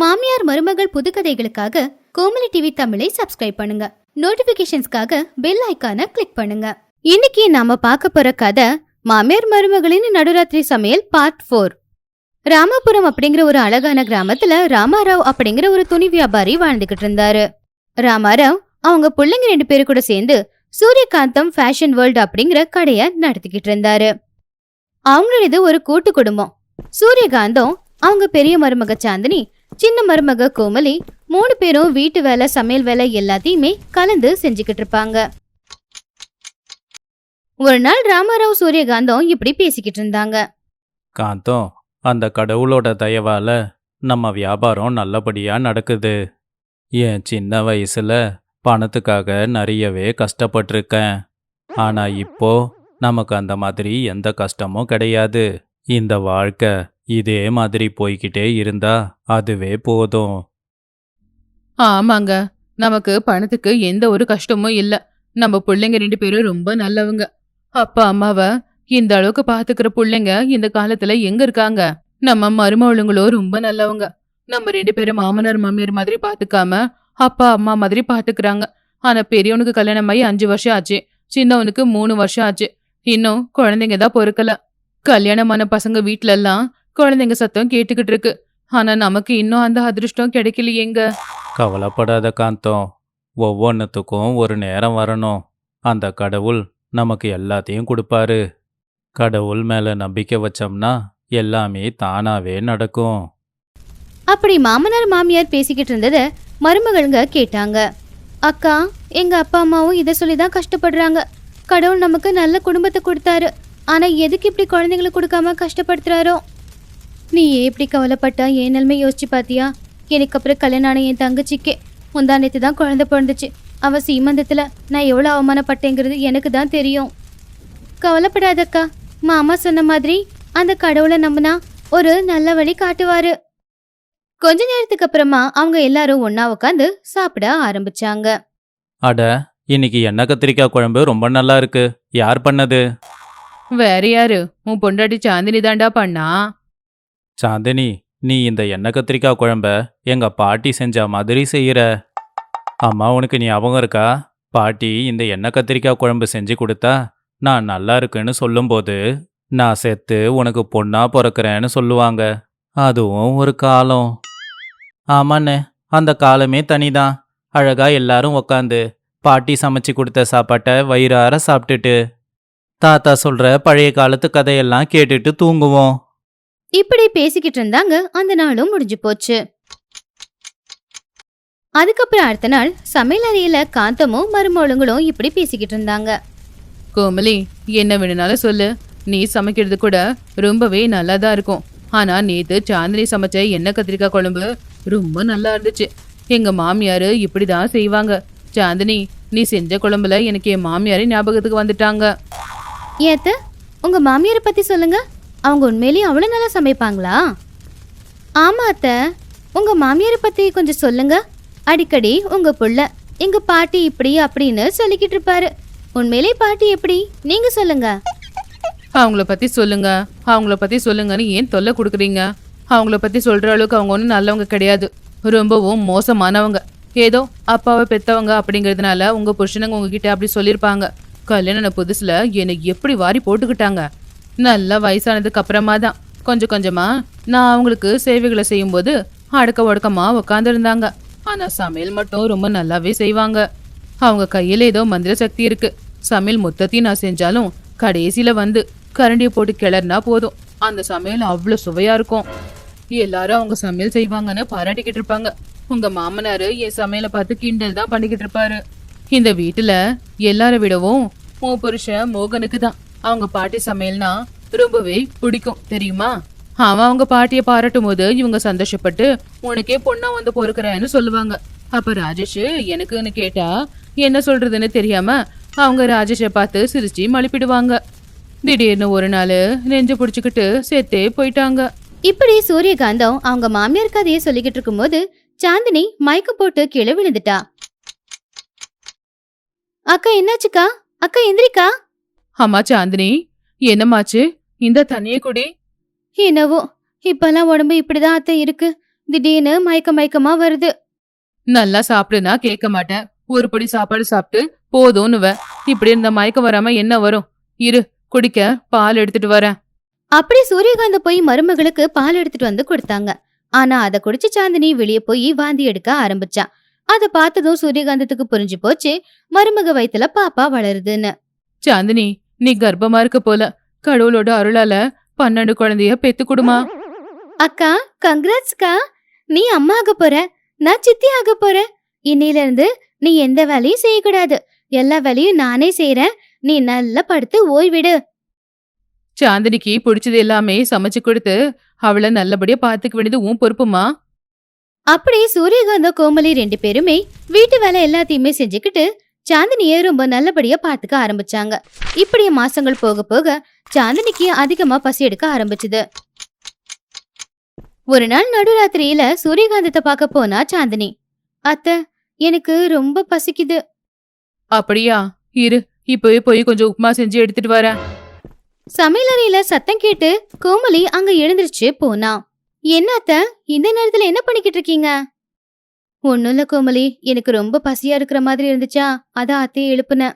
மாமியார் மருமகள் புதுக்கதைகளுக்காக கோமலி டிவி தமிழை சப்ஸ்கிரைப் பண்ணுங்க. நோட்டிபிகேஷன்ஸ்க்காக பெல் ஐக்கான கிளிக் பண்ணுங்க. இன்னைக்கு நாம பார்க்க போற கதை மாமியார் மருமகளின் நடுராத்திரி சமையல் பார்ட் ஃபோர் ராமாபுரம் அப்படிங்கிற ஒரு அழகான கிராமத்துல ராமாராவ் அப்படிங்கிற ஒரு துணி வியாபாரி வாழ்ந்துகிட்டு இருந்தாரு. ராமாராவ் அவங்க பிள்ளைங்க ரெண்டு பேரு கூட சேர்ந்து சூரியகாந்தம் ஃபேஷன் வேர்ல்ட் அப்படிங்கிற கடைய நடத்திக்கிட்டு இருந்தாரு. அவங்களது ஒரு கூட்டு குடும்பம். சூரியகாந்தம் அவங்க பெரிய மருமக சாந்தினி சின்ன மருமக கோமலி மூணு பேரும் வீட்டு வேலை சமையல் வேலை எல்லாத்தையுமே கலந்து செஞ்சுக்கிட்டு இருப்பாங்க. ஒரு நாள் ராமராவ் சூரியகாந்தம் இப்படி பேசிக்கிட்டு இருந்தாங்க. காந்தம் அந்த கடவுளோட தயவால நம்ம வியாபாரம் நல்லபடியா நடக்குது. என் சின்ன வயசுல பணத்துக்காக நிறையவே கஷ்டப்பட்டிருக்கேன். ஆனா இப்போ நமக்கு அந்த மாதிரி எந்த கஷ்டமும் கிடையாது. இந்த வாழ்க்கை இதே மாதிரி போய்கிட்டே இருந்தா அதுவே போதும். ஆமாங்க. நமக்கு பணத்துக்கு எந்த ஒரு கஷ்டமும் இல்ல. நம்ம பிள்ளைங்க ரெண்டு பேரும் ரொம்ப நல்லவங்க. அப்பா அம்மாவை இந்த அளவுக்கு பாத்துக்கிற பிள்ளைங்க இந்த காலத்துல எங்க இருக்காங்க? நம்ம மருமவளுங்களோ ரொம்ப நல்லவங்க. நம்ம ரெண்டு பேரும் மாமனார் மாமியார் மாதிரி பாத்துக்காம அப்பா அம்மா மாதிரி பாத்துக்கிறாங்க. ஆனா பெரியவனுக்கு கல்யாணம் ஆகி அஞ்சு வருஷம் ஆச்சு. சின்னவனுக்கு மூணு வருஷம் ஆச்சு. இன்னும் குழந்தைங்க தான் பொறுக்கல. கல்யாணமான பசங்க வீட்ல எல்லாம் குழந்தைங்க சத்தம் கேட்டுக்கிட்டு இருக்கு. ஆனா நமக்கு இன்னும் அந்த அதிர்ஷ்டம் கிடைக்கலையேங்க. கவலைப்படாத காந்தம். ஒவ்வொன்றுத்துக்கும் ஒரு நேரம் வரணும். அந்த கடவுள் நமக்கு எல்லாத்தையும் கொடுப்பாரு. கடவுள் மேல நம்பிக்கை வச்சோம்னா எல்லாமே தானாவே நடக்கும். அப்படி மாமனார் மாமியார் பேசிக்கிட்டு இருந்தத மருமகளுங்க கேட்டாங்க. அக்கா எங்க அப்பா அம்மாவும் இதை சொல்லி தான் கஷ்டப்படுறாங்க. கடவுள் நமக்கு நல்ல குடும்பத்தை கொடுத்தாரு. ஆனால் எதுக்கு இப்படி குழந்தைங்களை கொடுக்காம கஷ்டப்படுத்துறாரோ? நீ ஏன் இப்படி கவலைப்பட்டா என் நிலைமை யோசிச்சு பார்த்தியா எனக்கு அப்புறம் கல்யாணம் ஆன என் தங்கச்சிக்கே. முந்தானத்து தான் குழந்தை பிறந்துச்சு. அவள் சீமந்தத்தில் நான் எவ்வளோ அவமானப்பட்டேங்கிறது எனக்கு தான் தெரியும். கவலைப்படாதக்கா. மாமா சொன்ன மாதிரி அந்த கடவுளை நம்பினா ஒரு நல்ல வழி காட்டுவாரு. கொஞ்ச நேரத்துக்கு அப்புறமா அவங்க எல்லாரும் ஒன்னா உட்காந்து சாப்பிட ஆரம்பிச்சாங்க. அட இன்னைக்கு எண்ணெய் கத்திரிக்காய் குழம்பு ரொம்ப நல்லா இருக்கு. யார் பண்ணது? வேற யாரு? உன் பொண்டாட்டி சாந்தினி தாண்டா பண்ணா. சாந்தினி நீ இந்த எண்ணெய் கத்திரிக்காய் குழம்ப எங்க பாட்டி செஞ்ச மாதிரி செய்யற. அம்மா உனக்கு ஞாபகம் இருக்கா? பாட்டி இந்த எண்ணெய் கத்திரிக்காய் குழம்பு செஞ்சு கொடுத்தா நான் நல்லா இருக்குன்னு சொல்லும்போது நான் செத்து உனக்கு பொண்ணா பிறக்கிறேன்னு சொல்லுவாங்க. அதுவும் ஒரு காலம். ஆமாண்ணே அந்த காலமே தனிதான். அழகா எல்லாரும் உக்காந்து பாட்டி சமைச்சு கொடுத்த சாப்பாட்டை வயிறார சாப்பிட்டுட்டு தாத்தா சொல்ற பழைய காலத்து கதையெல்லாம் கேட்டுட்டு தூங்குவோம். இப்படி பேசிக்கிட்டு இருந்தாங்க. அந்த நாளும் முடிஞ்சு போச்சு. அதுக்கப்புறம் அடுத்த நாள் சமையல் அறையில காந்தமும் மருமகளுங்களும் இப்படி பேசிக்கிட்டு இருந்தாங்க. கோமலி என்ன வேணும்னாலும் சொல்லு. நீ சமைக்கிறது கூட ரொம்பவே நல்லா தான் இருக்கும். ஆனா நேத்து சாந்தினி சமைச்ச எண்ணெய் கத்திரிக்காய் குழம்பு ரொம்ப நல்லா இருந்துச்சு. எங்க மாமியாரு இப்படிதான் செய்வாங்க. சாந்தினி நீ செஞ்ச குழம்புல எனக்கு என் மாமியாரே ஞாபகத்துக்கு வந்துட்டாங்க. ஏத்த உங்க மாமியாரை பத்தி சொல்லுங்க. அவங்க உண்மையிலேயே அவ்வளோ நல்லா சமைப்பாங்களா? ஆமா அத்த. உங்க மாமியாரை பத்தி கொஞ்சம் சொல்லுங்க. அடிக்கடி உங்க புள்ள எங்க பாட்டி இப்படி அப்படின்னு சொல்லிக்கிட்டு இருப்பாரு. உண்மையிலே பாட்டி எப்படி? நீங்க சொல்லுங்க. அவங்கள பத்தி சொல்லுங்க. அவங்கள பத்தி சொல்லுங்கன்னு ஏன் தொல்லை கொடுக்குறீங்க? அவங்கள பத்தி சொல்ற அளவுக்கு அவங்க ஒன்றும் நல்லவங்க கிடையாது. ரொம்பவும் மோசமானவங்க. ஏதோ அப்பாவை பெத்தவங்க அப்படிங்கிறதுனால உங்க புருஷனுங்க உங்ககிட்ட அப்படி சொல்லியிருப்பாங்க. கல்யாண புதுசுல என்னை எப்படி வாரி போட்டுக்கிட்டாங்க. நல்லா வயசானதுக்கு அப்புறமா தான் கொஞ்சம் கொஞ்சமா நான் அவங்களுக்கு சேவைகளை செய்யும்போது அடக்க ஒடுக்கமா உக்காந்துருந்தாங்க. ஆனா சமையல் மட்டும் ரொம்ப நல்லாவே செய்வாங்க. அவங்க கையில ஏதோ மந்திர சக்தி இருக்கு. சமையல் மொத்தத்தையும் நான் செஞ்சாலும் கடைசியில வந்து கரண்டியை போட்டு கிளறினா போதும். அந்த சமையல் அவ்வளோ சுவையா இருக்கும். எல்லாரும் அவங்க சமையல் செய்வாங்கன்னு பாராட்டிக்கிட்டு இருப்பாங்க. உங்க மாமனாரு என் சமையலை பார்த்து கிண்டல் தான் பண்ணிக்கிட்டு இருப்பாரு. இந்த வீட்டுல எல்லார விடவும் உன் புருஷன் மோகனுக்கு தான். அவங்க பாட்டி சமையல்னா ரொம்பவே பிடிக்கும். தெரியுமா? அவன் அவங்க பாட்டியை பாராட்டும் போது இவங்க சந்தோஷப்பட்டு உனக்கே பொண்ணா வந்து பொறுக்கிறேன்னு சொல்லுவாங்க. அப்ப ராஜேஷ் எனக்குன்னு கேட்டா என்ன சொல்றதுன்னு தெரியாம அவங்க ராஜேஷை பார்த்து சிரிச்சு மழுப்பிடுவாங்க திடீர்னு ஒரு நாள் நெஞ்சு பிடிச்சிக்கிட்டு செத்தே போயிட்டாங்க. இப்படி சூரியகாந்தம் அவங்க மாமியார் கதையை சொல்லிக்கிட்டு இருக்கும்போது சாந்தினி மயக்க போட்டு கீழே விழுந்துட்டா. அக்கா என்னாச்சுக்கா? அக்கா எந்திரிக்கா. அம்மா சாந்தினி என்னமாச்சு இந்த தண்ணிய குடி. என்னவோ இப்பெல்லாம் உடம்பு இப்படிதான் அத்தை இருக்கு. திடீர்னு மயக்க மயக்கமா வருது. நல்லா சாப்பிடுனா கேட்க மாட்டேன். ஒரு படி சாப்பாடு சாப்பிட்டு போதும்னுவ. இப்படி இருந்த மயக்கம் வராம என்ன வரும்? இரு குடிக்க பால் எடுத்துட்டு வரேன். அப்படி சூரியகாந்த போய் மருமகளுக்கு பால் எடுத்துட்டு வந்து கொடுத்தாங்க. ஆனா அத குடிச்சு சாந்தினி வெளியே போய் வாந்தி எடுக்க ஆரம்பிச்சா. அத பார்த்ததும் சூரியகாந்தத்துக்கு புரிஞ்சு போச்சு. மருமக வயித்துல பாப்பா வளருதுன்னு. சாந்தினி நீ கர்ப்பமா இருக்க போல. கடவுளோட அருளால பன்னெண்டு குழந்தைய பெத்து கொடுமா. அக்கா கங்க்ராட்ஸ்க்கா நீ அம்மா ஆக போற. நான் சித்தி ஆக போறேன் இன்னையில இருந்து நீ எந்த வேலையும் செய்யக்கூடாது. எல்லா வேலையும் நானே செய்யறேன் நீ நல்லா படுத்து ஓய்விடு. சாந்தினிக்கு பிடிச்சது எல்லாமே சமைச்சு கொடுத்து அவளை நல்லபடியா பாத்துக்க வேண்டியது உன் பொறுப்புமா? அப்படி சூரியகாந்த கோமலி ரெண்டு பேருமே வீட்டு வேலை எல்லாத்தையுமே செஞ்சுக்கிட்டு சாந்தினிய ரொம்ப நல்லபடியா பாத்துக்க ஆரம்பிச்சாங்க. இப்படியே மாசங்கள் போக போக சாந்தினிக்கு அதிகமா பசி எடுக்க ஆரம்பிச்சுது. ஒரு நாள் நடுராத்திரியில சூரியகாந்தத்தை பார்க்க போனா சாந்தினி அத்தை எனக்கு ரொம்ப பசிக்குது. அப்படியா? இரு இப்பவே போய் கொஞ்சம் உப்புமா செஞ்சு எடுத்துட்டு வரேன். சமையலறையில சத்தம் கேட்டு கோமலி அங்க எழுந்திருச்சு போனா. என்ன அத்தை? இந்த நேரத்துல என்ன பண்ணிக்கிட்டு இருக்கீங்க? ஒன்னும் இல்ல கோமலி எனக்கு ரொம்ப பசியா இருக்கிற மாதிரி இருந்துச்சா? அதான் அத்தையை எழுப்புனேன்.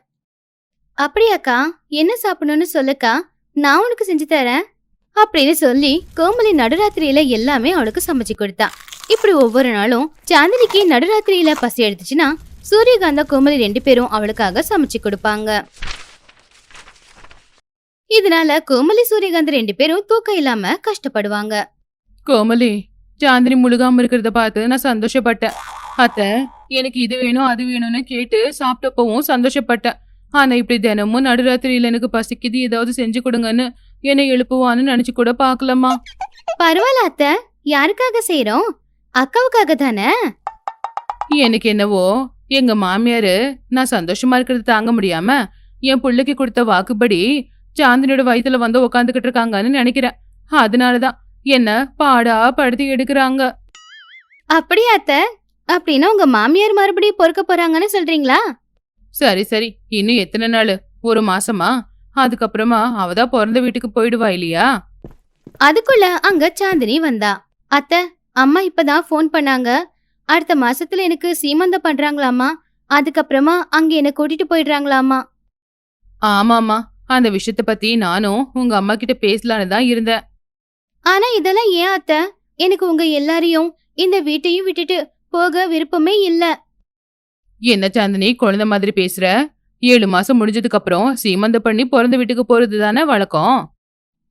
அப்படியாக்கா? என்ன சாப்பிடணும்னு சொல்லுக்கா? நான் உனக்கு செஞ்சு தரேன். அப்படின்னு சொல்லி கோமலி நடுராத்திரியில எல்லாமே அவளுக்கு சமைச்சு கொடுத்தா. இப்படி ஒவ்வொரு நாளும் சாந்தினிக்கு நடுராத்திரியில பசி எடுத்துச்சுன்னா சூரியகாந்தா கோமலி ரெண்டு பேரும் அவளுக்காக சமைச்சு கொடுப்பாங்க. இதனால கோமலி சூரியகாந்த் ரெண்டு பேரும் தூக்கம் இல்லாம கஷ்டப்படுவாங்க. கோமலி சாந்தினி முழுகாம இருக்கிறத பார்த்து நான் சந்தோஷப்பட்டேன். அத்த எனக்கு இது வேணும் அது வேணும்னு கேட்டு சாப்பிட்டப்பவும் சந்தோஷப்பட்டேன். ஆனா இப்படி தினமும் நடுராத்திரியில எனக்கு பசிக்குது ஏதாவது செஞ்சு கொடுங்கன்னு என்னை எழுப்புவான்னு நினைச்சு கூட பார்க்கலம்மா. பரவாயில்ல அத்தை யாருக்காக செய்றோம்? அக்காவுக்காக தானே? எனக்கு என்னவோ எங்க மாமியாரு நான் சந்தோஷமா இருக்கிறது தாங்க முடியாம என் பிள்ளைக்கு கொடுத்த வாக்குப்படி சாந்தினியோட வயித்துல வந்து உக்காந்துக்கிட்டு இருக்காங்கன்னு நினைக்கிறேன். அதனாலதான் என்ன பாடா படுத்தி எடுக்கிறாங்க. அப்படியா அத்தை? அப்படின்னா உங்க மாமியார் மறுபடியும் பொறுக்க போறாங்கன்னு சொல்றீங்களா? சரி சரி. இன்னும் எத்தனை நாள்? ஒரு மாசமா? அதுக்கப்புறமா அவதான் பிறந்த வீட்டுக்கு போயிடுவா இல்லையா? அதுக்குள்ள அங்க சாந்தினி வந்தா. அத்தை அம்மா இப்பதான் ஃபோன் பண்ணாங்க. அடுத்த மாசத்துல எனக்கு சீமந்தம் பண்றாங்களாமா அதுக்கப்புறமா அங்க என்ன கூட்டிட்டு போயிடுறாங்களாமா ஆமாமா அந்த விஷயத்த பத்தி நானும் உங்க அம்மா கிட்ட பேசலான்னு தான் இருந்தேன். ஆனா இதெல்லாம் ஏன் அத்தை? எனக்கு உங்க எல்லாரையும் இந்த வீட்டையும் விட்டுட்டு போக விருப்பமே இல்ல. என்ன சாந்தினி குழந்தை மாதிரி பேசுற? ஏழு மாசம் முடிஞ்சதுக்கு அப்புறம் சீமந்த பண்ணி பிறந்த வீட்டுக்கு போறது தானே வழக்கம்?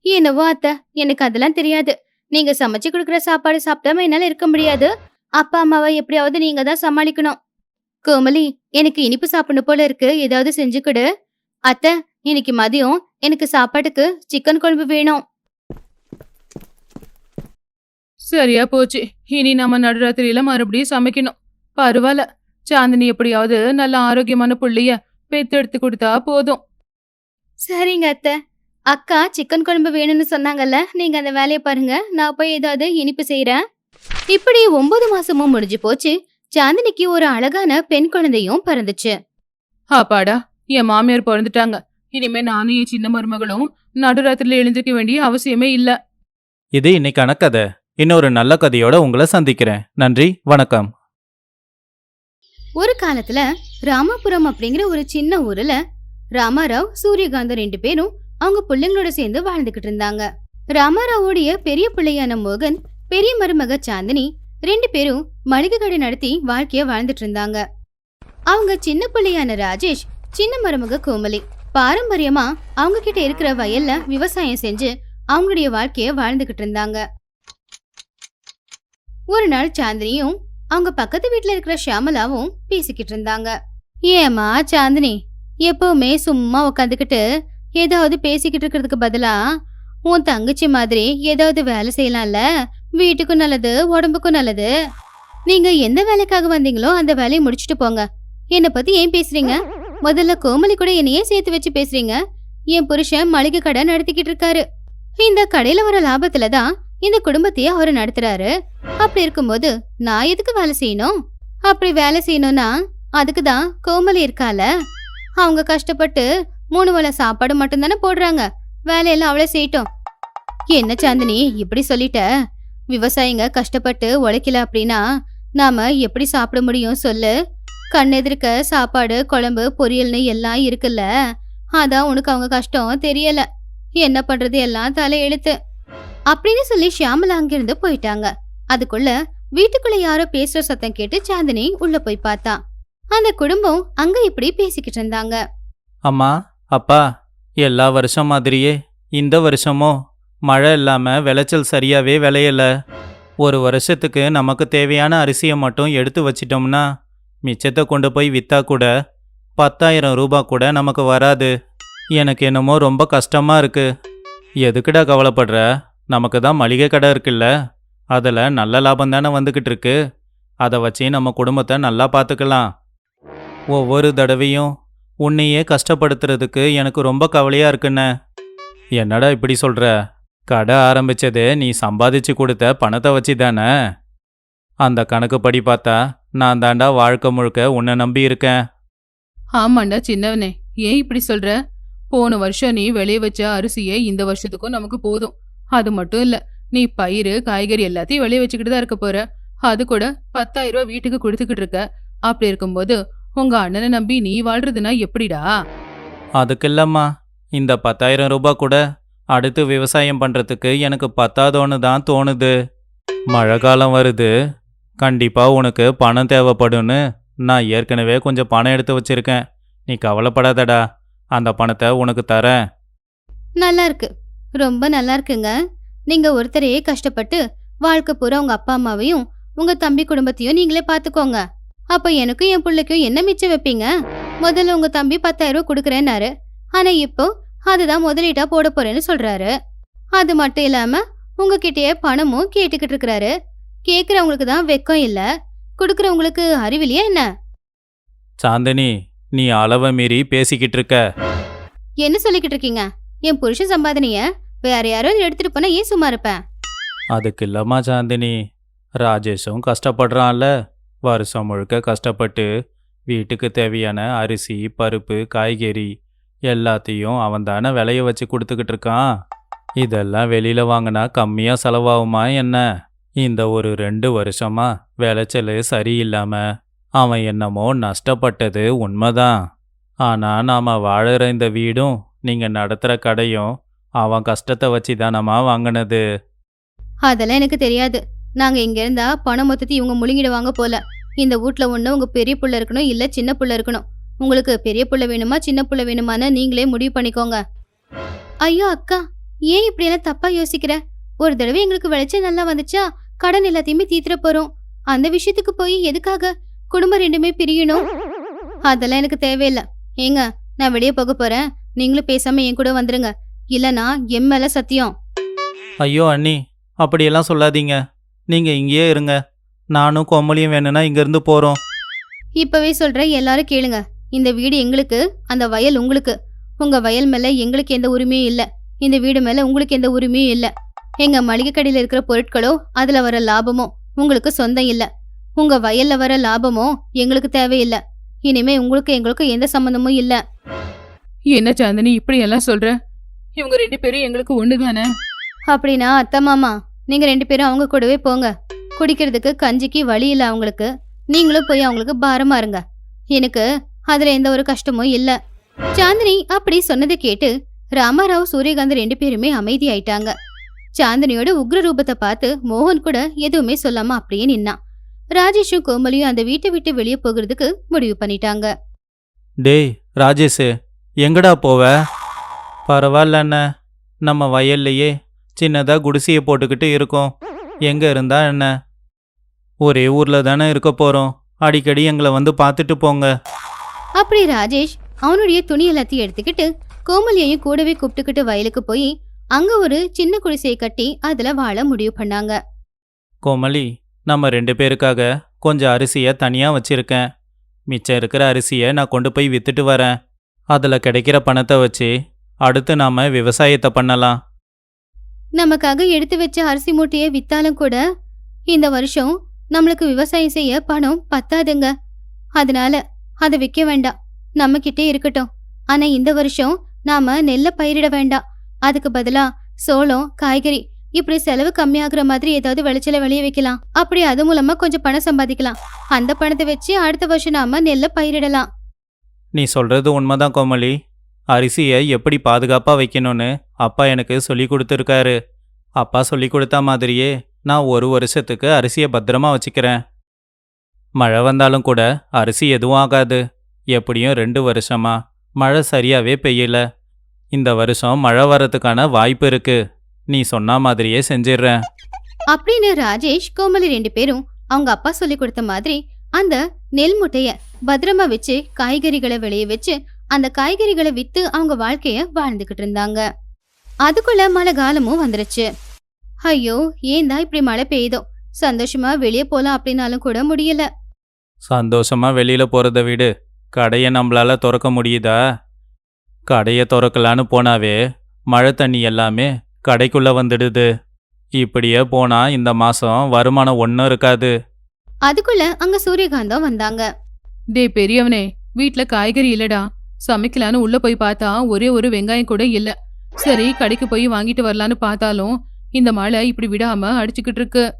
என்னவோ அத்தை எனக்கு அதெல்லாம் தெரியாது. நீங்க சமைச்சு கொடுக்குற சாப்பாடு சாப்பிடாம என்னால இருக்க முடியாது. அப்பா அம்மாவை எப்படியாவது நீங்க தான் சமாளிக்கணும். கோமலி எனக்கு இனிப்பு சாப்பிடணும் போல இருக்கு. ஏதாவது செஞ்சு கொடு. அத்தை இன்னைக்கு மதியம் எனக்கு சாப்பாட்டுக்கு சிக்கன் குழம்பு வேணும். சரியா போச்சு. இனி நம்ம நடுராத்திரியில மறுபடியும் சமைக்கணும். பரவாயில்ல. சாந்தினி எப்படியாவது நல்ல ஆரோக்கியமான புள்ளைய பெத்தெடுத்து கொடுத்தா போதும். சரிங்க அத்தை. அக்கா சிக்கன் குழம்பு வேணும்னு சொன்னாங்கல்ல. நீங்க அந்த வேலையை பாருங்க. நான் போய் ஏதாவது இனிப்பு செய்றேன். இப்படி ஒன்பது மாசமும் முடிஞ்சு போச்சு. சாந்தினிக்கு ஒரு அழகான பெண் குழந்தையும் பிறந்துச்சு. அப்பாடா என் மாமியார் பிறந்துட்டாங்க. இனிமே நானும் என் சின்ன மருமகளும் நடுராத்திரியில எழுந்திருக்க வேண்டிய அவசியமே இல்ல. இது இன்னைக்கான கதை. இன்னொரு நல்ல கதையோட உங்களை சந்திக்கிறேன். நன்றி வணக்கம். ஒரு காலத்துல ராமாபுரம் அப்படிங்கிற ஒரு சின்ன ஊர்ல ராமாராவ் சூரியகாந்தம் ரெண்டு பேரும் அவங்க பிள்ளைங்களோட சேர்ந்து வாழ்ந்துகிட்டு இருந்தாங்க. ராமாராவோடைய பெரிய பிள்ளையான மோகன் பெரிய மருமக சாந்தினி ரெண்டு பேரும் மளிகை கடை நடத்தி வாழ்க்கைய வாழ்ந்துட்டு இருந்தாங்க. அவங்க சின்ன பிள்ளையான ராஜேஷ் சின்ன மருமக கோமலி பாரம்பரியமா அவங்க கிட்ட இருக்கிற வயல்ல விவசாயம் செஞ்சு அவங்களுடைய வாழ்க்கைய வாழ்ந்துகிட்டு இருந்தாங்க. ஒரு நாள் சாந்தினியும் அவங்க பக்கத்து வீட்டில் இருக்கிற ஷியாமலாவும் பேசிக்கிட்டு இருந்தாங்க. ஏமா சாந்தினி எப்பவுமே சும்மா உட்காந்துக்கிட்டு ஏதாவது பேசிக்கிட்டு இருக்கிறதுக்கு பதிலா உன் தங்கச்சி மாதிரி ஏதாவது வேலை செய்யலாம்ல? வீட்டுக்கும் நல்லது உடம்புக்கும் நல்லது. நீங்க எந்த வேலைக்காக வந்தீங்களோ அந்த வேலையை முடிச்சுட்டு போங்க. என்னை பத்தி ஏன் பேசுறீங்க? முதல்ல கோமலி கூட என்னையே சேர்த்து வச்சு பேசுறீங்க. என் புருஷன் மளிகை கடை நடத்திக்கிட்டு இருக்காரு. இந்த கடையில வர லாபத்துல தான் இந்த குடும்பத்தையே அவர் நடத்துறாரு. அப்படி இருக்கும்போது நான் எதுக்கு வேலை செய்யணும்? அப்படி வேலை செய்யணும்னா அதுக்கு தான் கோமலி இருக்கால அவங்க கஷ்டப்பட்டு மூணு வேளை சாப்பாடு மட்டும்தானே போடுறாங்க. வேலையெல்லாம் அவளே செய்யட்டும். என்ன சாந்தினி இப்படி சொல்லிட்ட? விவசாயிங்க கஷ்டப்பட்டு உழைக்கல அப்படின்னா நாம எப்படி சாப்பிட முடியும் சொல்லு? கண்ணெதிர்க்க சாப்பாடு குழம்பு பொரியல்னு எல்லாம் இருக்குல்ல. அதான் உனக்கு அவங்க கஷ்டம் தெரியல. என்ன பண்றது எல்லாம் தலையெழுத்து. அப்படின்னு சொல்லி ஷியாமலா அங்கிருந்து போயிட்டாங்க. அதுக்குள்ள வீட்டுக்குள்ள யாரோ பேசுற சத்தம் கேட்டு சாந்தினி உள்ள போய் பார்த்தா. அந்த குடும்பம் அங்க இப்படி பேசிக்கிட்டு இருந்தாங்க. அம்மா அப்பா எல்லா வருஷம் மாதிரியே இந்த வருஷமும் மழை இல்லாம விளைச்சல் சரியாவே விளையல. ஒரு வருஷத்துக்கு நமக்கு தேவையான அரிசியை மட்டும் எடுத்து வச்சிட்டோம்னா மிச்சத்தை கொண்டு போய் வித்தா கூட பத்தாயிரம் ரூபாய் கூட நமக்கு வராது. எனக்கு என்னமோ ரொம்ப கஷ்டமா இருக்கு. எதுக்குடா கவலைப்படுற? நமக்கு தான் மளிகை கடை இருக்குல்ல. அதில் நல்ல லாபம் தானே வந்துக்கிட்டு இருக்கு. அதை வச்சு நம்ம குடும்பத்தை நல்லா பார்த்துக்கலாம் ஒவ்வொரு தடவையும் உன்னையே கஷ்டப்படுத்துறதுக்கு எனக்கு ரொம்ப கவலையாக இருக்குண்ணே. என்னடா இப்படி சொல்கிற கடை ஆரம்பிச்சது நீ சம்பாதிச்சு கொடுத்த பணத்தை வச்சு தானே. அந்த கணக்குப்படி பார்த்தா நான் தாண்டா வாழ்க்கை முழுக்க உன்னை நம்பி இருக்கேன். ஆமாண்டா சின்னவனே ஏன் இப்படி சொல்ற? போன வருஷம் நீ விளைய வச்ச அரிசியே இந்த வருஷத்துக்கும் நமக்கு போதும். அது மட்டும் இல்லை நீ பயிறு காய்கறி எல்லாத்தையும் விளைய வச்சுக்கிட்டு தான் இருக்க போற. அது கூட பத்தாயிரம் ரூபாய் வீட்டுக்கு கொடுத்துக்கிட்டு இருக்க. அப்படி இருக்கும்போது உங்க அண்ணனை நம்பி நீ வாழ்றதுன்னா எப்படிடா? அதுக்கு இல்லம்மா இந்த பத்தாயிரம் ரூபாய் கூட அடுத்து விவசாயம் பண்றதுக்கு எனக்கு பத்தாதோன்னு தான் தோணுது. மழை காலம் வருது. கண்டிப்பா உனக்கு பணம் தேவைப்படும்னு நான் ஏற்கனவே கொஞ்சம் பணம் எடுத்து வச்சிருக்கேன். நீ கவலைப்படாதடா. அந்த பணத்தை உனக்கு தரேன். நல்லா இருக்கு. ரொம்ப நல்லா இருக்குங்க. நீங்க ஒருத்தரையே கஷ்டப்பட்டு வாழ்க்கை பூரா உங்க அப்பா அம்மாவையும் உங்க தம்பி குடும்பத்தையும் நீங்களே பாத்துக்கோங்க. அப்ப எனக்கும் என் பிள்ளைக்கும் என்ன மிச்சம் வைப்பீங்க? முதல்ல உங்க தம்பி பத்தாயிரம் ரூபாய் கொடுக்குறேன்னாரு. ஆனா இப்போ அதுதான் முதலீட்டா போட போறேன்னு சொல்றாரு. அது மட்டும் இல்லாம உங்ககிட்டயே பணமும் கேட்டுக்கிட்டு இருக்கிறாரு. கேக்குறவங்களுக்கு தான் வெக்கம் இல்ல. கொடுக்கறவங்களுக்கு அறிவிலையா என்ன? சாந்தினி நீ அளவை மீறி பேசிக்கிட்டு இருக்க. என்ன சொல்லிக்கிட்டு இருக்கீங்க? என் புருஷன் சம்பாதனைய வேற யாரோ எடுத்துட்டு போனா ஏன் சும்மா இருப்பேன் அதுக்கு இல்லம்மா சாந்தினி. ராஜேஷும் கஷ்டப்படுறான்ல. வருஷம் முழுக்க கஷ்டப்பட்டு வீட்டுக்கு தேவையான அரிசி பருப்பு காய்கறி எல்லாத்தையும் அவன் தானே விளைய வச்சு கொடுத்துக்கிட்டு இருக்கான். இதெல்லாம் வெளியில் வாங்கினா கம்மியாக செலவாகுமா என்ன? இந்த ஒரு ரெண்டு வருஷமா விளைச்சல் சரியில்லாம அவன் என்னமோ நஷ்டப்பட்டது உண்மைதான். ஆனால் நாம் வாழற இந்த வீடும் நீங்கள் நடத்துகிற கடையும் அவன் கஷ்டத்தை வச்சு தானம்மா வாங்கினது. அதெல்லாம் எனக்கு தெரியாது. நாங்க இங்க இருந்தா பணம் மொத்தத்தை இவங்க முழுங்கிடுவாங்க போல. இந்த வீட்ல ஒண்ணு உங்க பெரிய புள்ள இருக்கணும் இல்ல சின்ன புள்ள இருக்கணும். உங்களுக்கு பெரிய புள்ள வேணுமா சின்ன புள்ள வேணுமான்னு நீங்களே முடிவு பண்ணிக்கோங்க. ஐயோ அக்கா ஏன் இப்படி எல்லாம் தப்பா யோசிக்கிற? ஒரு தடவை எங்களுக்கு விளைச்சல் நல்லா வந்துச்சா கடன் எல்லாத்தையுமே தீத்துற போறோம். அந்த விஷயத்துக்கு போய் எதுக்காக குடும்பம் ரெண்டுமே பிரியணும்? அதெல்லாம் எனக்கு தேவையில்லை. ஏங்க நான் வெளியே போக போறேன். நீங்களும் பேசாம என் கூட வந்துருங்க. இல்லனா என் மேல சத்தியம். ஐயோ அண்ணி அப்படியெல்லாம் சொல்லாதீங்க. நீங்க இங்கேயே இருங்க. நானும் கோமலியும் வேணும்னா இங்கேருந்து போகிறோம் இப்பவே சொல்றேன் எல்லாரும் கேளுங்க. இந்த வீடு எங்களுக்கு அந்த வயல் உங்களுக்கு. உங்க வயல் மேல எங்களுக்கு எந்த உரிமையும் இல்ல. இந்த வீடு மேல உங்களுக்கு எந்த உரிமையும் இல்ல. எங்க மளிகை கடையில இருக்கிற பொருட்களோ அதுல வர லாபமோ உங்களுக்கு சொந்தம் இல்ல. உங்க வயல்ல வர லாபமோ எங்களுக்கு தேவையில்ல. இனிமே உங்களுக்கு எங்களுக்கு எந்த சம்மந்தமும் இல்ல. என்ன சாந்தினி இப்படி எல்லாம் சொல்ற? இவங்க ரெண்டு பேரும் எங்களுக்கு ஒண்ணுதானே? அப்படின்னா அத்தை மாமா நீங்க ரெண்டு பேரும் அவங்க கூடவே போங்க. குடிக்கிறதுக்கு கஞ்சிக்கு வழி இல்ல அவங்களுக்கு. நீங்களும் போய் அவங்களுக்கு பாரமா இருங்க. எனக்கு அதுல எந்த ஒரு கஷ்டமும் இல்ல. சாந்தினி அப்படி சொன்னதை கேட்டு ராமாராவ் சூரியகாந்த் ரெண்டு பேருமே அமைதியாயிட்டாங்க. சாந்தினியோட உக்ர ரூபத்தை பார்த்து மோகன் கூட எதுவுமே சொல்லாம அப்படியே நின்னான் ராஜேஷும் கோமலியும் அந்த வீட்டை விட்டு வெளியே போகிறதுக்கு முடிவு பண்ணிட்டாங்க. டேய் ராஜேஷு எங்கடா போவ? பரவாயில்ல அண்ணே நம்ம வயல்லையே சின்னதாக குடிசையை போட்டுக்கிட்டு இருக்கோம். எங்கே இருந்தா என்ன? ஒரே ஊரில் தானே இருக்க போகிறோம் அடிக்கடி எங்களை வந்து பார்த்துட்டு போங்க. அப்படி ராஜேஷ் அவனுடைய துணி எல்லாத்தையும் எடுத்துக்கிட்டு கோமலியையும் கூடவே கூப்பிட்டுக்கிட்டு வயலுக்கு போய் அங்க ஒரு சின்ன குடிசையை கட்டி அதுல வாழ முடிவு பண்ணாங்க. கோமலி நம்ம ரெண்டு பேருக்காக கொஞ்சம் அரிசியை தனியாக வச்சிருக்கேன். மிச்சம் இருக்கிற அரிசியை நான் கொண்டு போய் வித்துட்டு வரேன். அதில் கிடைக்கிற பணத்தை வச்சு அடுத்து நாம் விவசாயத்தை பண்ணலாம். நமக்காக எடுத்து வச்ச அரிசி மூட்டையை வித்தாலும் கூட இந்த வருஷம் நம்மளுக்கு விவசாயம் செய்ய பணம் பத்தாதுங்க. அதனால அதை விற்க வேண்டாம். நம்ம கிட்டே இருக்கட்டும். ஆனா இந்த வருஷம் நாம நெல்லை பயிரிட வேண்டாம். அதுக்கு பதிலா சோளம் காய்கறி இப்படி செலவு கம்மியாகுற மாதிரி ஏதாவது விளைச்சல வெளியே வைக்கலாம். அப்படி அது மூலமா கொஞ்சம் பணம் சம்பாதிக்கலாம். அந்த பணத்தை வச்சு அடுத்த வருஷம் நாம நெல்லை பயிரிடலாம். நீ சொல்றது உண்மைதான் கோமலி அரிசியை எப்படி பாதுகாப்பாக வைக்கணும்னு அப்பா எனக்கு சொல்லி கொடுத்துருக்காரு. அப்பா சொல்லி கொடுத்த மாதிரியே நான் ஒரு வருஷத்துக்கு அரிசியை பத்திரமா வச்சுக்கிறேன். மழை வந்தாலும் கூட அரிசி எதுவும் ஆகாது. எப்படியும் ரெண்டு வருஷமா மழை சரியாவே பெய்யல. இந்த வருஷம் மழை வரதுக்கான வாய்ப்பு இருக்கு. நீ சொன்ன மாதிரியே செஞ்சிடுறேன். அப்படின்னு ராஜேஷ் கோமலி ரெண்டு பேரும் அவங்க அப்பா சொல்லி கொடுத்த மாதிரி அந்த நெல் முட்டைய பத்திரமா வச்சு காய்கறிகளை விளைய வச்சு அந்த காய்கறிகளை வித்து அவங்க வாழ்க்கைய வாழ்ந்துகிட்டு இருந்தாங்க. அதுக்குள்ள மழை காலமும் வந்துருச்சு. ஐயோ ஏன் தான் இப்படி மழை பெய்யுதோ? சந்தோஷமா வெளியே போலாம் அப்படின்னாலும் கூட முடியல. சந்தோஷமா வெளியில போறதை விடு. கடையை நம்மளால திறக்க முடியுதா? கடையை திறக்கலான்னு போனாவே மழை தண்ணி எல்லாமே கடைக்குள்ள வந்துடுது. இப்படியே போனா இந்த மாசம் வருமானம் ஒன்றும் இருக்காது. அதுக்குள்ள அங்க சூரியகாந்தம் வந்தாங்க. டேய் பெரியவனே வீட்ல காய்கறி இல்லடா. சமைக்கலான்னு உள்ள போய் பார்த்தா ஒரே ஒரு வெங்காயம் கூட இல்ல. சரி கடைக்கு போய் வாங்கிட்டு வரலான்னு பார்த்தாலும் இந்த மழை இப்படி விடாம அடிச்சுக்கிட்டு இருக்கு.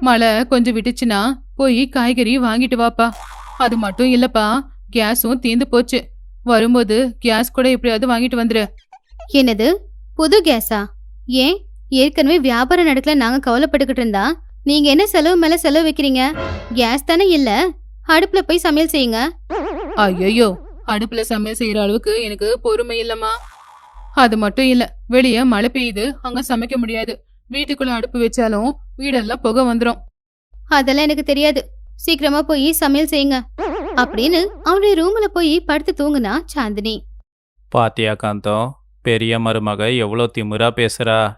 மழை கொஞ்சம் விட்டுச்சுன்னா போய் காய்கறி வாங்கிட்டு வாப்பா. அது மட்டும் இல்லப்பா கேஸும் தீந்து போச்சு. வரும்போது கேஸ் கூட எப்படியாவது வாங்கிட்டு வந்துரு. என்னது? புது கேஸா? ஏன்? ஏற்கனவே வியாபாரம் நடக்கல நாங்க கவலைப்பட்டுக்கிட்டு இருந்தா? நீங்க என்ன செலவு மேல செலவு வைக்கிறீங்க? கேஸ் தானே இல்ல. அடுப்புல போய் சமையல் செய்யுங்க. ஐயோ அடுப்புல சமையல் செய்யற அளவுக்கு எனக்கு பொறுமை இல்லம்மா. அது மட்டும் இல்ல வெளிய மழை பெய்யுது அங்க சமைக்க முடியாது. வீட்டுக்குள்ள அடுப்பு வச்சாலும் வீடெல்லாம் புகை வந்துரும். அதெல்லாம் எனக்கு தெரியாது. சீக்கிரமா போய் சமையல் செய்யுங்க. அப்படின்னு அவனுடைய ரூம்ல போய் படுத்து தூங்குனா சாந்தினி. பாத்தியா காந்தம் பெரிய மருமக எவ்வளோ திமிரா பேசுறா.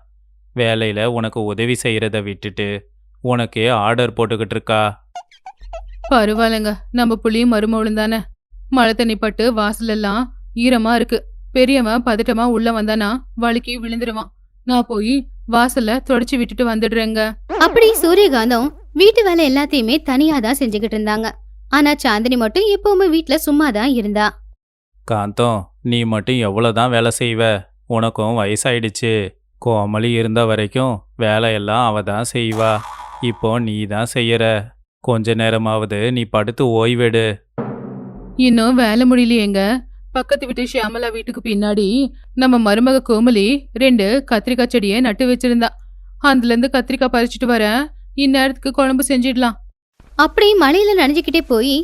வேலையில உனக்கு உதவி செய்யறத விட்டுட்டு உனக்கே ஆர்டர் போட்டுக்கிட்டு இருக்கா. பரவாயில்லைங்க நம்ம புளியும் மருமவளும் தானே. மழை தண்ணி பட்டு வாசல் எல்லாம் ஈரமா இருக்கு. பெரியவன் பதட்டமா உள்ள வந்தானா வழுக்கி விழுந்துருவான். நான் போய் வாசல்ல தொடச்சு விட்டுட்டு வந்துடுறேங்க. அப்படி சூரியகாந்தம் வீட்டு வேலை எல்லாத்தையுமே தனியா தான் செஞ்சுக்கிட்டு இருந்தாங்க. ஆனா சாந்தினி மட்டும் எப்பவுமே வீட்ல சும்மா தான் இருந்தா. காந்தம் நீ மட்டும் எவ்வளோதான் வேலை செய்வ? உனக்கும் வயசாயிடுச்சு. கோமலி இருந்த வரைக்கும் வேலையெல்லாம் அவ தான் செய்வா. இப்போ நீ தான் செய்யற. கொஞ்ச நேரமாவது நீ படுத்து ஓய்வெடு. இன்னும் வேலை முடியலையேங்க. பக்கத்து வீட்டு ஷியாமலா வீட்டுக்கு பின்னாடி நம்ம மருமக கோமலி ரெண்டு கத்திரிக்காய் செடியை நட்டு வச்சிருந்தா. அதுல இருந்து கத்திரிக்காய் பறிச்சுட்டு வரேன் இந்நேரத்துக்கு குழம்பு செஞ்சிடலாம். அப்படி மழையில நனைஞ்சுக்கிட்டே போய்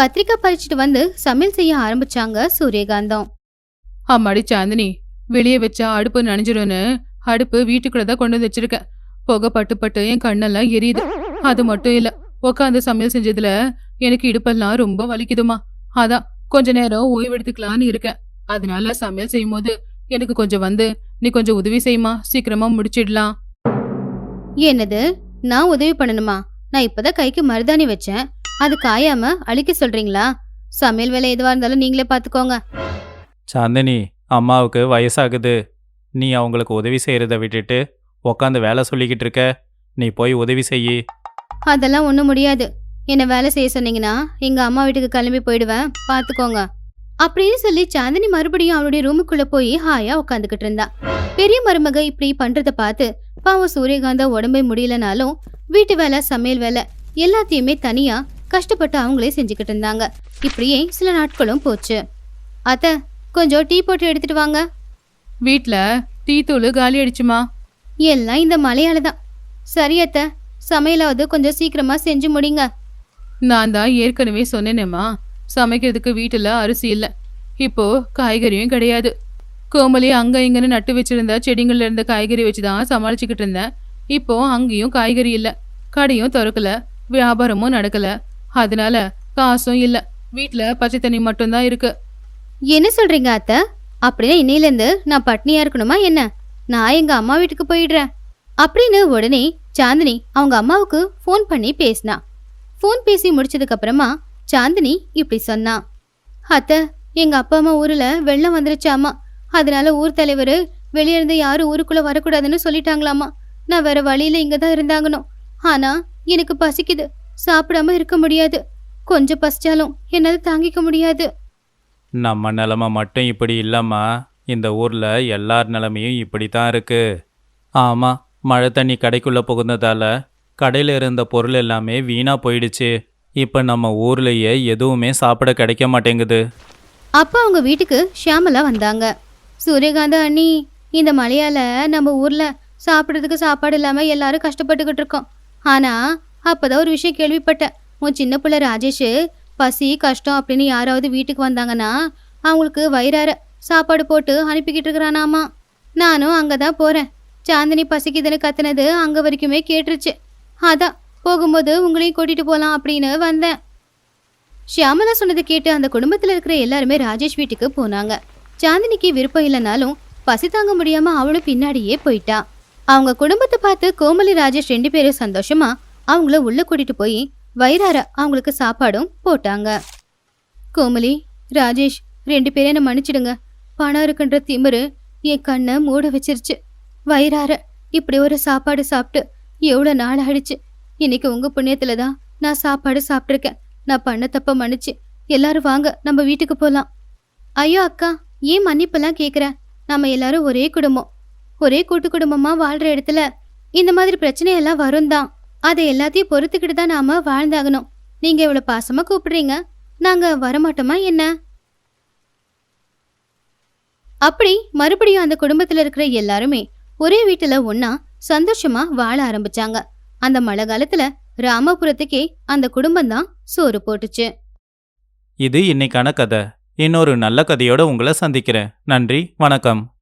கத்திரிக்காய் பறிச்சுட்டு வந்து சமையல் செய்ய ஆரம்பிச்சாங்க சூரியகாந்தம். அம்மாடி சாந்தினி வெளியே வச்சா அடுப்பு நனைஞ்சிரும்னு அடுப்பு வீட்டுக்குள்ள தான் கொண்டு வந்து வச்சிருக்கேன். புகை பட்டு பட்டு என் கண்ணெல்லாம் எரியுது. அது மட்டும் இல்ல உட்காந்து சமையல் செஞ்சதுல எனக்கு இடுப்பெல்லாம் ரொம்ப வலிக்குதுமா அதான் கொஞ்ச நேரம் ஓய்வு எடுத்துக்கலான்னு இருக்கேன். அதனால சமையல் செய்யும் போது எனக்கு கொஞ்சம் வந்து நீ கொஞ்சம் உதவி செய்யுமா? சீக்கிரமா முடிச்சிடலாம். என்னது? நான் உதவி பண்ணணுமா? நான் இப்பதான் கைக்கு மருதாணி வச்சேன். அது காயாம அழிக்க சொல்றீங்களா? சமையல் வேலை எதுவா இருந்தாலும் நீங்களே பாத்துக்கோங்க. சாந்தினி அம்மாவுக்கு வயசாகுது. நீ அவங்களுக்கு உதவி செய்யறத விட்டுட்டு உக்காந்து வேலை சொல்லிக்கிட்டு இருக்க. நீ போய் உதவி செய்யி. அதெல்லாம் ஒண்ணும் முடியாது. என்ன வேலை செய்ய சொன்னீங்கன்னா எங்க அம்மா வீட்டுக்கு கிளம்பி போயிடுவேன். பாத்துக்கோங்க. அப்படின்னு சொல்லி சாந்தினி மறுபடியும் அவளுடைய ரூமுக்குள்ள போய் ஹாயா உட்காந்துக்கிட்டு இருந்தா. பெரிய மருமக இப்படி பண்றத பார்த்து பாவம் சூரியகாந்தா உடம்பே முடியலனாலும் வீட்டு வேலை சமையல் வேலை எல்லாத்தையுமே தனியா கஷ்டப்பட்டு அவங்களே செஞ்சுக்கிட்டு இருந்தாங்க. இப்படியே சில நாட்களும் போச்சு. அத்த கொஞ்சம் டீ போட்டு எடுத்துட்டு வாங்க. வீட்ல டீ தூள் காலி அடிச்சுமா எல்லாம் இந்த மலையால தான். சரி அத்த சமையலாவது கொஞ்சம் சீக்கிரமா செஞ்சு முடிங்க. நான் தான் ஏற்கனவே சொன்னேனேம்மா. சமைக்கிறதுக்கு வீட்டுல அரிசி இல்ல. இப்போ காய்கறியும் கிடையாது. கோமலி அங்க இங்கன்னு நட்டு வச்சிருந்த செடிங்களில் இருந்த காய்கறி வச்சு தான் சமாளிச்சுக்கிட்டு இருந்தேன். இப்போ அங்கேயும் காய்கறி இல்ல. கடையும் திறக்கல. வியாபாரமும் நடக்கல. அதனால காசும் இல்ல. வீட்டில் பச்சை தண்ணி மட்டும்தான் இருக்கு. என்ன சொல்றீங்க அத்தை? அப்படின்னா இன்னையிலேருந்து நான் பட்னியாக இருக்கணுமா என்ன? நான் எங்க அம்மா வீட்டுக்கு போயிடுறேன். அப்படின்னு உடனே சாந்தினி அவங்க அம்மாவுக்கு ஃபோன் பண்ணி பேசினா. ஃபோன் பேசி முடிச்சதுக்கு அப்புறமா சாந்தினி இப்படி சொன்னா. அத்த எங்க அப்பா அம்மா ஊர்ல வெள்ளம் வந்துருச்சாமா? அதனால ஊர் தலைவர் வெளியிருந்து யாரும் ஊருக்குள்ள வரக்கூடாதுன்னு சொல்லிட்டாங்களாமா? நான் வேற வழியில இங்க தான் இருந்தாங்கணும். ஆனா எனக்கு பசிக்குது. சாப்பிடாம இருக்க முடியாது. கொஞ்சம் பசிச்சாலும் என்னால தாங்கிக்க முடியாது. நம்ம நிலமை மட்டும் இப்படி இல்லைம்மா. இந்த ஊரில் எல்லார் நிலமையும் இப்படி தான் இருக்கு. ஆமாம் மழை தண்ணி கடைக்குள்ள புகுந்ததால கடையில் இருந்த பொருள் எல்லாமே வீணா போயிடுச்சு. இப்போ நம்ம ஊர்லயே எதுவுமே சாப்பிட கிடைக்க மாட்டேங்குது. அப்போ அவங்க வீட்டுக்கு ஷியாமலா வந்தாங்க. சூரியகாந்த அண்ணி இந்த மழையால் நம்ம ஊர்ல சாப்பிட்றதுக்கு சாப்பாடு இல்லாம எல்லாரும் கஷ்டப்பட்டுக்கிட்டு இருக்கோம். ஆனா அப்பதான் ஒரு விஷயம் கேள்விப்பட்டேன். உன் சின்ன பிள்ளை ராஜேஷ் பசி கஷ்டம் அப்படின்னு யாராவது வீட்டுக்கு வந்தாங்கன்னா அவங்களுக்கு வயிறார சாப்பாடு போட்டு அனுப்பிக்கிட்டு இருக்கிறானாமா. நானும் அங்கதான் போறேன். சாந்தினி பசிக்குதுன்னு கத்துனது அங்க வரைக்குமே கேட்டுருச்சு. அதான் போகும்போது உங்களையும் கூட்டிட்டு போகலாம் அப்படின்னு வந்தேன். ஷியாமலா சொன்னதை கேட்டு அந்த குடும்பத்தில் இருக்கிற எல்லாருமே ராஜேஷ் வீட்டுக்கு போனாங்க. சாந்தினிக்கு விருப்பம் இல்லைனாலும் பசி தாங்க முடியாம அவளும் பின்னாடியே போயிட்டா. அவங்க குடும்பத்தை பார்த்து கோமலி ராஜேஷ் ரெண்டு பேரும் சந்தோஷமா அவங்கள உள்ள கூட்டிட்டு போய் வயிறார அவங்களுக்கு சாப்பாடும் போட்டாங்க. கோமலி ராஜேஷ் ரெண்டு பேரும் என்ன மன்னிச்சிடுங்க. பணம் இருக்குன்ற திமிரு என் கண்ணை மூட வச்சிருச்சு. வயிறார இப்படி ஒரு சாப்பாடு சாப்பிட்டு எவ்வளோ நாள் ஆயிடுச்சு? இன்னைக்கு உங்க புண்ணியத்துல தான் நான் சாப்பாடு சாப்பிட்ருக்கேன் நான் பண்ண தப்ப மன்னிச்சு எல்லாரும் வாங்க நம்ம வீட்டுக்கு போலாம். ஐயோ அக்கா ஏன் மன்னிப்பெல்லாம் கேட்குற நம்ம எல்லாரும் ஒரே குடும்பம். ஒரே கூட்டு குடும்பமா வாழ்ற இடத்துல இந்த மாதிரி பிரச்சனை எல்லாம் வரும் தான் அதை எல்லாத்தையும் பொறுத்துக்கிட்டு தான் நாம வாழ்ந்தாகணும். நீங்க இவ்வளோ பாசமா கூப்பிடுறீங்க. நாங்க வரமாட்டோமா என்ன? அப்படி மறுபடியும் அந்த குடும்பத்துல இருக்கிற எல்லாருமே ஒரே வீட்டுல ஒன்றா சந்தோஷமா வாழ ஆரம்பிச்சாங்க. அந்த மழை காலத்துல ராமபுரத்துக்கே அந்த குடும்பம் தான் சோறு போட்டுச்சு. இது இன்னைக்கான கதை. இன்னொரு நல்ல கதையோட உங்களை சந்திக்கிறேன். நன்றி வணக்கம்.